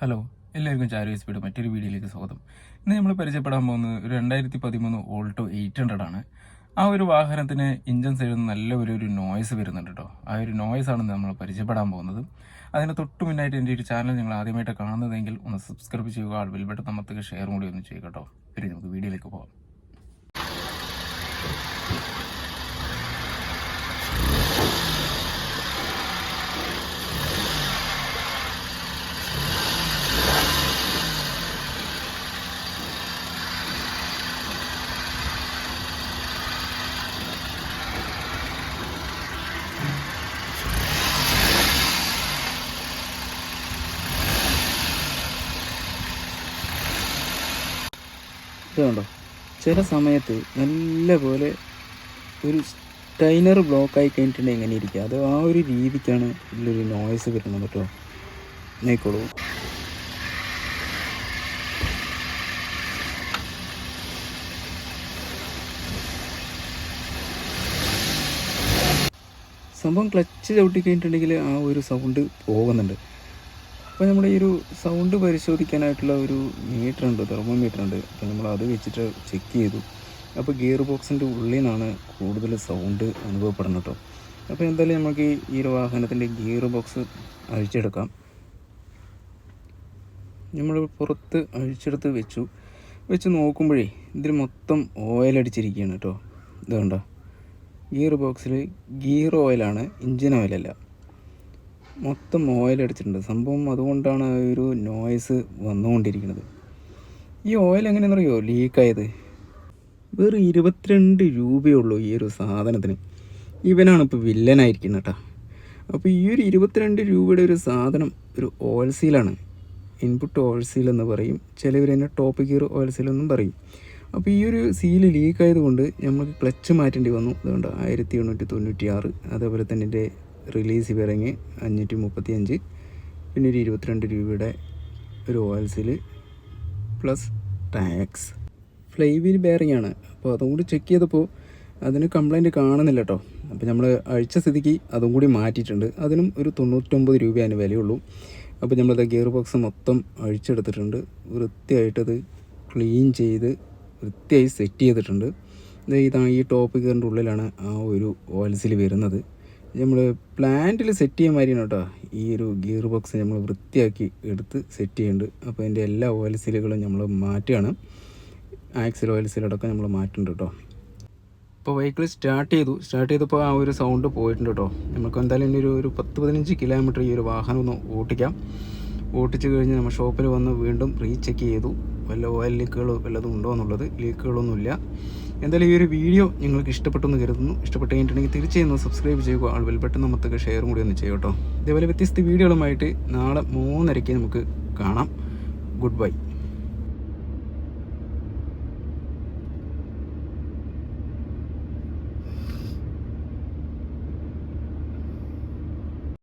Hello എല്ലാവർക്കും ചാരു speed മറ്റൊരു വീഡിയോയിലേക്ക് സ്വാഗതം. ഇന്ന് നമ്മൾ പരിചയപ്പെടാൻ പോകുന്നത് രണ്ടായിരത്തി പതിമൂന്ന് ഓൾട്ടോ എയ്റ്റ് ഹൺഡ്രഡ് ആണ്. ആ ഒരു വാഹനത്തിന് ഇഞ്ചൻ സൈഡിൽ നല്ല ഒരു ഒരു നോയ്സ് വരുന്നുണ്ട് കേട്ടോ ആ ഒരു നോയ്സ് ആണ് നമ്മൾ പരിചയപ്പെടാൻ പോകുന്നത്. അതിന് തൊട്ട് മുന്നായിട്ട് എന്റെ ഒരു ചാനൽ നിങ്ങൾ ആദ്യമായിട്ട് കാണുന്നതെങ്കിൽ ഒന്ന് സബ്സ്ക്രൈബ് ചെയ്യുക ആൾ ബെൽബട്ടൺ നമ്മൾക്ക് ഷെയർ കൂടി ഒന്ന് ചെയ്യുക കേട്ടോ പിന്നെ നമുക്ക് വീഡിയോയിലേക്ക് പോകാം. ഇതുണ്ടോ ചില സമയത്ത് നല്ല പോലെ ഒരു സ്റ്റൈനർ ബ്ലോക്ക് ആയി കഴിഞ്ഞിട്ടുണ്ടെങ്കിൽ എങ്ങനെ ഇരിക്കുക. അത് ആ ഒരു രീതിക്കാണ് ഇതിലൊരു നോയ്സ് കിട്ടണം കേട്ടോ. നോക്കോളൂ സംഭവം ക്ലച്ച് ചവിട്ടി കഴിഞ്ഞിട്ടുണ്ടെങ്കിൽ ആ ഒരു സൗണ്ട് പോകുന്നുണ്ട്. അപ്പോൾ നമ്മൾ ഈ ഒരു സൗണ്ട് പരിശോധിക്കാനായിട്ടുള്ള ഒരു മീറ്റർ ഉണ്ട് തെർമോമീറ്റർ ഉണ്ട്. അപ്പോൾ നമ്മൾ അത് വെച്ചിട്ട് ചെക്ക് ചെയ്തു. അപ്പോൾ ഗിയർ ബോക്സിന്റെ ഉള്ളിൽ നിന്നാണ് കൂടുതൽ സൗണ്ട് അനുഭവപ്പെടുന്നത് കേട്ടോ അപ്പോൾ എന്തായാലും നമുക്ക് ഈ- ഒരു വാഹനത്തിന്റെ ഗിയർ ബോക്സ് അഴിച്ചെടുക്കാം. നമ്മൾ പുറത്ത് അഴിച്ചെടുത്ത് വെച്ചു. വെച്ച് നോക്കുമ്പോഴേ ഇതിൽ മൊത്തം ഓയിൽ അടിച്ചിരിക്കുകയാണ് കേട്ടോ ഇത് കണ്ടോ? ഗിയർ ബോക്സിൽ ഗിയർ ഓയിലാണ് ഇഞ്ചിൻ ഓയിലല്ല മൊത്തം ഓയിൽ അടിച്ചിട്ടുണ്ട്. സംഭവം അതുകൊണ്ടാണ് ഒരു നോയ്സ് വന്നുകൊണ്ടിരിക്കുന്നത്. ഈ ഓയിൽ എങ്ങനെയാണെന്ന് അറിയോ ലീക്കായത് വെറും ഇരുപത്തിരണ്ട് രൂപയുള്ളൂ ഈ ഒരു സാധനത്തിന്. ഇവനാണ് ഇപ്പോൾ വില്ലനായിരിക്കുന്നത് കേട്ടോ അപ്പോൾ ഈ ഒരു ഇരുപത്തിരണ്ട് രൂപയുടെ ഒരു സാധനം ഒരു ഓയിൽ സീലാണ് ഇൻപുട്ട് ഓയിൽ സീൽ എന്ന് പറയും. ചിലവർ തന്നെ ടോപ്പ് ഗിയർ ഓയിൽ സീൽ എന്നും പറയും. അപ്പോൾ ഈ ഒരു സീൽ ലീക്ക് ആയതുകൊണ്ട് നമുക്ക് ക്ലച്ച് മാറ്റേണ്ടി വന്നു. അതുകൊണ്ട് ആയിരത്തി എണ്ണൂറ്റി തൊണ്ണൂറ്റി ആറ് അതേപോലെ തന്നെ റിലീസ് വിറങ്ങി അഞ്ഞൂറ്റി മുപ്പത്തി അഞ്ച് പിന്നെ ഒരു ഇരുപത്തിരണ്ട് രൂപയുടെ ഒരു ഓയിൽസിൽ പ്ലസ് ടാക്സ് ഫ്ലൈ വീൽ ആണ്. അപ്പോൾ അതും കൂടി ചെക്ക് ചെയ്തപ്പോൾ അതിന് കംപ്ലൈന്റ് കാണുന്നില്ല കേട്ടോ അപ്പോൾ നമ്മൾ അഴിച്ച സ്ഥിതിക്ക് അതും കൂടി മാറ്റിയിട്ടുണ്ട്. അതിനും ഒരു തൊണ്ണൂറ്റൊമ്പത് രൂപയാണ് വിലയുള്ളൂ. അപ്പോൾ നമ്മളത് ഗിയർ ബോക്സ് മൊത്തം അഴിച്ചെടുത്തിട്ടുണ്ട്. വൃത്തിയായിട്ടത് ക്ലീൻ ചെയ്ത് വൃത്തിയായി സെറ്റ് ചെയ്തിട്ടുണ്ട്. ഇതാ ഈ ടോപ്പ് ഗിയറിന്റെ ഉള്ളിലാണ് ആ ഒരു ഓയിൽസിൽ വരുന്നത്. നമ്മൾ പ്ലാന്റിൽ സെറ്റ് ചെയ്യാൻ മാതിരി കേട്ടോ. ഈ ഒരു ഗിയർ ബോക്സ് നമ്മൾ വൃത്തിയാക്കി എടുത്ത് സെറ്റ് ചെയ്യുന്നുണ്ട് അപ്പോൾ അതിന്റെ എല്ലാ ഓയിൽ സീലുകളും നമ്മൾ മാറ്റുകയാണ്. ആക്സിൽ ഓയിൽ സീലടക്കം നമ്മൾ മാറ്റുന്നുണ്ട് കേട്ടോ. ഇപ്പോൾ വെഹിക്കിൾ സ്റ്റാർട്ട് ചെയ്തു. സ്റ്റാർട്ട് ചെയ്തപ്പോൾ ആ ഒരു സൗണ്ട് പോയിട്ടുണ്ട് കേട്ടോ. നമുക്ക് എന്തായാലും ഇനി ഒരു ഒരു പത്ത് പതിനഞ്ച് കിലോമീറ്റർ ഈ ഒരു വാഹനം ഒന്ന് ഓട്ടിക്കാം. ഓട്ടിച്ചു കഴിഞ്ഞ് നമ്മൾ ഷോപ്പിൽ വന്ന് വീണ്ടും റീചെക്ക് ചെയ്തു. വല്ല ഓയിൽ ലീക്കുകൾ വല്ലതും ഉണ്ടോ എന്നുള്ളത്? ലീക്കുകളൊന്നുമില്ല എന്തായാലും ഈ ഒരു വീഡിയോ നിങ്ങൾക്ക് ഇഷ്ടപ്പെട്ടു എന്ന് കരുതുന്നു. ഇഷ്ടപ്പെട്ട് കഴിഞ്ഞിട്ടുണ്ടെങ്കിൽ തീർച്ചയായും സബ്സ്ക്രൈബ് ചെയ്യുക ആൾ ബെൽബട്ടൺ നമുക്ക് ഷെയറും കൂടി ഒന്ന് ചെയ്യും കേട്ടോ. ഇതേപോലെ വ്യത്യസ്ത വീഡിയോകളുമായിട്ട് നാളെ മൂന്നരയ്ക്ക് നമുക്ക് കാണാം. Good bye